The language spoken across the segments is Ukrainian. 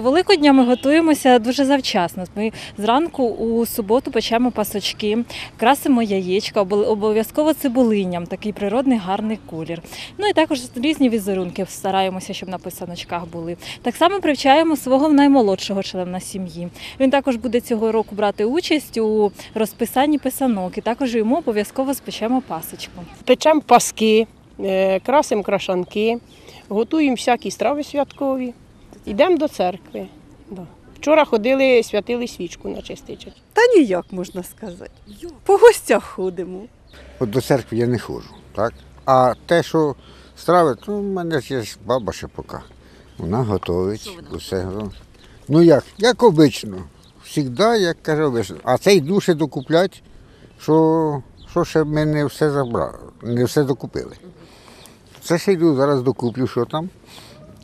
До Великодня ми готуємося дуже завчасно. Ми зранку у суботу печемо пасочки, красимо яєчка, обо- обов'язково цибулиням, такий природний гарний колір. Ну і також різні візерунки стараємося, щоб на писаночках були. Так само привчаємо свого наймолодшого члена сім'ї. Він також буде цього року брати участь у розписанні писанок, і також йому обов'язково спечемо пасочку. Печемо паски, е, красимо крашанки, готуємо всякі страви святкові. Йдемо до церкви. Да. Вчора ходили, святили свічку на чистичок. Та ніяк можна сказати. По гостях ходимо. От до церкви я не ходжу, так? А те, що страви, то в мене ж є баба ще поки. Вона готовить усе. ну. Як, як обично. Всігда, як каже обично. А це й душе докуплять, що, що ще ми не все забрали, не все докупили. Це ще йду, зараз докуплю, що там.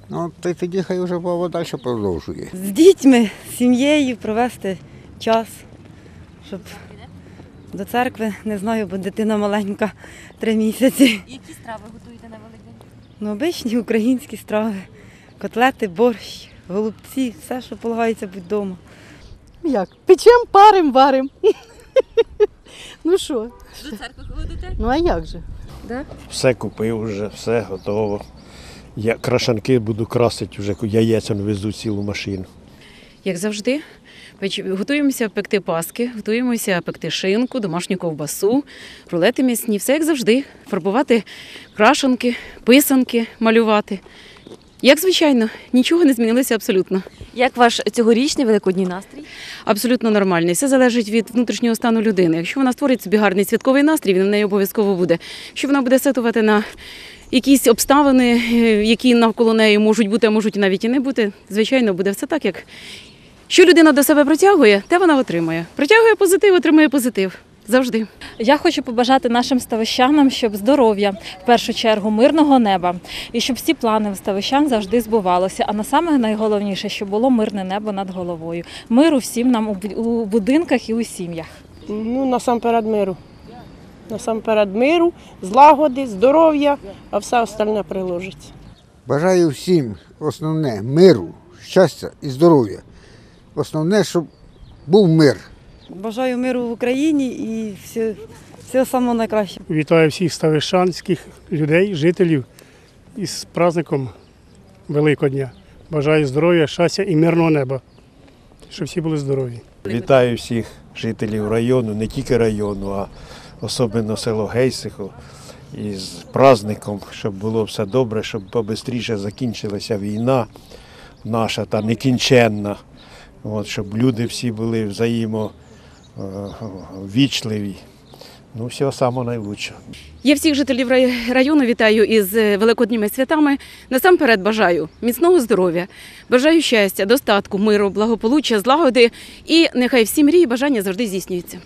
Ну, та тоді хай вже баба далі продовжує. З дітьми, з сім'єю провести час, щоб до церкви, не знаю, бо дитина маленька, три місяці. Які страви готуєте на Великдень? Ну, обичні українські страви, котлети, борщ, голубці, все, що полагається будь вдома. Як? Печем, парим, варим. ну що? До церкви ходите? Ну а як же? Все купив вже, все готово. Я крашанки буду красити, вже яєць он везу цілу машину. Як завжди, готуємося пекти паски, готуємося пекти шинку, домашню ковбасу, рулети м'ясні, все як завжди. Фарбувати крашанки, писанки, малювати. Як звичайно, нічого не змінилося абсолютно. Як ваш цьогорічний великодній настрій? Абсолютно нормальний. Все залежить від внутрішнього стану людини. Якщо вона створить собі гарний святковий настрій, він в неї обов'язково буде. Якщо вона буде сетувати на якісь обставини, е, які навколо неї можуть бути, а можуть і навіть і не бути, звичайно, буде все так, як що людина до себе притягує, те вона отримує. Притягує позитив, отримує позитив. Завжди. Я хочу побажати нашим ставищанам, щоб здоров'я, в першу чергу, мирного неба, і щоб всі плани ставищан завжди збувалося. А на саме найголовніше, щоб було мирне небо над головою. Миру всім нам у будинках і у сім'ях. Ну, насамперед миру. Насамперед миру, злагоди, здоров'я, а все остальне приложиться. Бажаю всім основне миру, щастя і здоров'я. Основне, щоб був мир. Бажаю миру в Україні і все, всього самого найкращого. Вітаю всіх ставищанських людей, жителів із праздником Великодня. Бажаю здоров'я, щастя і мирного неба. Щоб всі були здорові. Вітаю всіх жителів району, не тільки району, а особливо село Гейсихо. Із праздником, щоб було все добре, щоб побистріше закінчилася війна наша та некінченна. От, щоб люди всі були взаємовічливі. Ну, всього самого найкращого. Я всіх жителів району вітаю із е, великодніми святами. Насамперед бажаю міцного здоров'я, бажаю щастя, достатку, миру, благополуччя, злагоди і нехай всі мрії і бажання завжди здійснюються.